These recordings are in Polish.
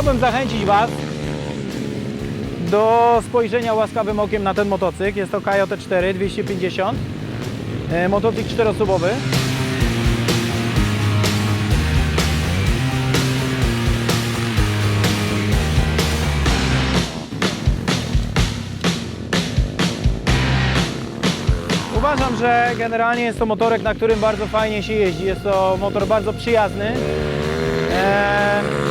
Chciałbym zachęcić Was do spojrzenia łaskawym okiem na ten motocykl. Jest to KJT4 250, e, motocykl czteroosobowy. Uważam, że generalnie jest to motorek, na którym bardzo fajnie się jeździ. Jest to motor bardzo przyjazny. Eee,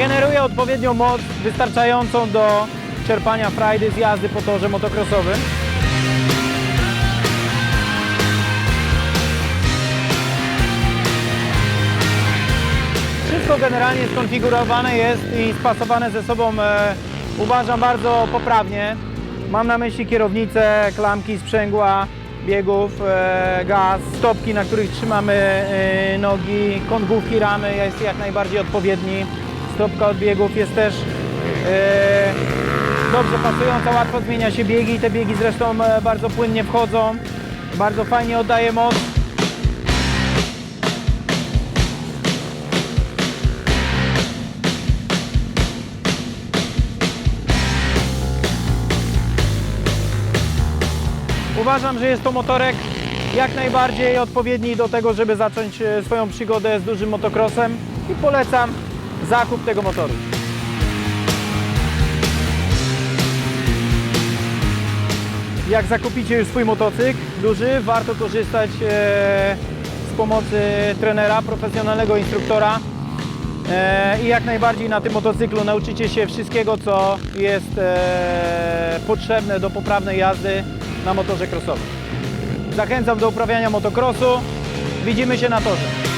generuje odpowiednią moc wystarczającą do czerpania frajdy z jazdy po torze motocrossowym. Wszystko generalnie skonfigurowane jest i spasowane ze sobą e, uważam bardzo poprawnie. Mam na myśli kierownicę, klamki, sprzęgła, biegów, e, gaz, stopki, na których trzymamy e, nogi, kąt główki ramy jest jak najbardziej odpowiedni. Stopka od biegów jest też e, dobrze pasująca, łatwo zmienia się biegi. Te biegi zresztą e, bardzo płynnie wchodzą, bardzo fajnie oddaje moc. Uważam, że jest to motorek jak najbardziej odpowiedni do tego, żeby zacząć e, swoją przygodę z dużym motocrossem i polecam zakup tego motoru. Jak zakupicie już swój motocykl duży, warto korzystać e, z pomocy trenera, profesjonalnego instruktora e, i jak najbardziej na tym motocyklu nauczycie się wszystkiego, co jest e, potrzebne do poprawnej jazdy na motorze crossowym. Zachęcam do uprawiania motocrossu. Widzimy się na torze.